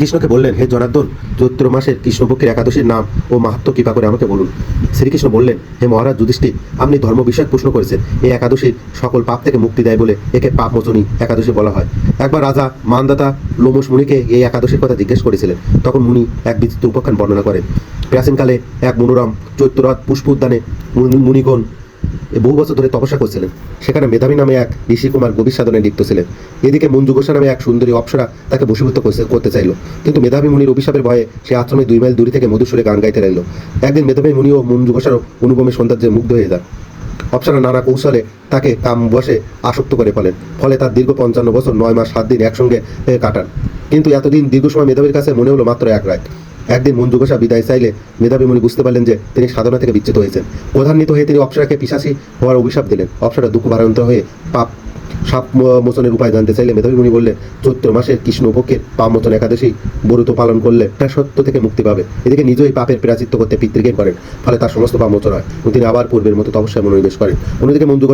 কৃষ্ণকে বললেন, হে জনার্দন, চৈত্র মাসের কৃষ্ণপক্ষের একাদশীর নাম ও মাহাত্ম কৃপা করে আমাকে বলুন। শ্রীকৃষ্ণ বললেন, হে মহারাজ যুধিষ্ঠির, আপনি ধর্ম বিষয়ক প্রশ্ন করেছেন। এই একাদশীর সকল পাপ থেকে মুক্তি দেয় বলে একে পাপ মোচনী একাদশী বলা হয়। একবার রাজা মানদাতা লোমস মুনিকে এই একাদশীর কথা জিজ্ঞেস করেছিলেন। তখন মুনি এক বিচিত্র উপাখ্যান বর্ণনা করেন। প্রাচীনকালে এক মনোরম চৈত্ররাত পুষ্প উদ্যানে মুনি- মুনিগণ বহু বছর ধরে তপস্যা করছিলেন। সেখানে মেধাবী নামে এক ঋষি কুমার গভীর সাধনে লিপ্ত ছিলেন। এদিকে মঞ্জু ঘোষা নামে এক সুন্দরী অপ্সরা তাকে বশীভূত করতে- চাইল। কিন্তু মেধাবী মুনির অভিশাপের ভয়ে সে আশ্রমে দুই মাইল দূরে থেকে মধুসূরে গান গাইতে লাগল। একদিন মেধাবী মুনি ও মঞ্জু ঘোষারও অনুপমের সৌন্দর্যে মুগ্ধ হয়ে যান। অপ্সরা নানা কৌশলে তাকে কাম বসে আসক্ত করে ফেলেন। ফলে তার দীর্ঘ পঞ্চান্ন বছর নয় মাস, সাত দিন একসঙ্গে কাটান। কিন্তু এতদিন দীর্ঘ সময় মেধাবীর কাছে মনে হলো মাত্র এক রাত। একদিন ঘোষা বিদায় চাইলে মেধাবী মুনি বুঝতে পারলেন যে তিনি সাধনা থেকে বিচ্যুত হয়েছেন। প্রধান্বিত হয়ে তিনি অপ্সরাকে পিসাসী হওয়ার অভিশাপ দিলেন। অপ্সরা দুঃখ ভারান্ত হয়ে পাপ, সাপ মোচনের উপায় জানতে চাইলে মেধাবী মুনি বললেন, চৈত্র মাসের কৃষ্ণ পক্ষের পাপ মোচন একাদশী ব্রত পালন করলে তার সত্য থেকে মুক্তি পাবে। এদিকে নিজেই পাপের প্রাচিত্য করতে পিতৃজ্ঞান করেন, ফলে তার সমস্ত পাপ মোচন হয় তিনি আবার পূর্বের মতো তপস্যায় মনোনিবেশ করেন। অন্যদিকে মঞ্জু